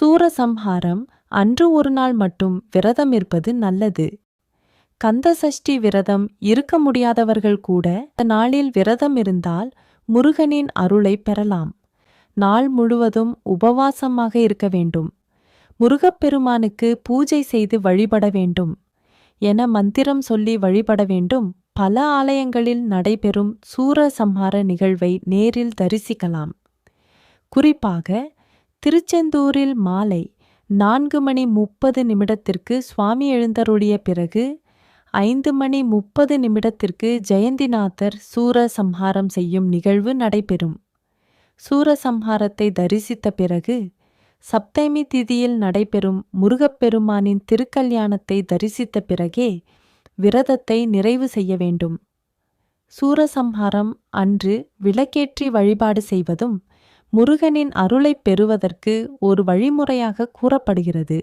சூரசம்ஹாரம் அன்று ஒரு நாள் மட்டும் விரதம் இருப்பது நல்லது. கந்தசஷ்டி விரதம் இருக்க முடியாதவர்கள் கூட இந்த நாளில் விரதம் இருந்தால் முருகனின் அருளை பெறலாம். நாள் முழுவதும் உபவாசமாக இருக்க வேண்டும். முருகப்பெருமானுக்கு பூஜை செய்து வழிபட வேண்டும். என மந்திரம் சொல்லி வழிபட வேண்டும். பல ஆலயங்களில் நடைபெறும் சூரசம்ஹார நிகழ்வை நேரில் தரிசிக்கலாம். குறிப்பாக திருச்செந்தூரில் மாலை நான்கு மணி முப்பது நிமிடத்திற்கு சுவாமி எழுந்தருளிய பிறகு ஐந்து மணி முப்பது நிமிடத்திற்கு ஜெயந்திநாதர் சூரசம்ஹாரம் செய்யும் நிகழ்வு நடைபெறும். சூரசம்ஹாரத்தை தரிசித்த பிறகு சப்தமி திதியில் நடைபெறும் முருகப்பெருமானின் திருக்கல்யாணத்தை தரிசித்த பிறகே விரதத்தை நிறைவு செய்ய வேண்டும். சூரசம்ஹாரம் அன்று விளக்கேற்றி வழிபாடு செய்வதும் முருகனின் அருளைப் பெறுவதற்கு ஒரு வழிமுறையாக கூறப்படுகிறது.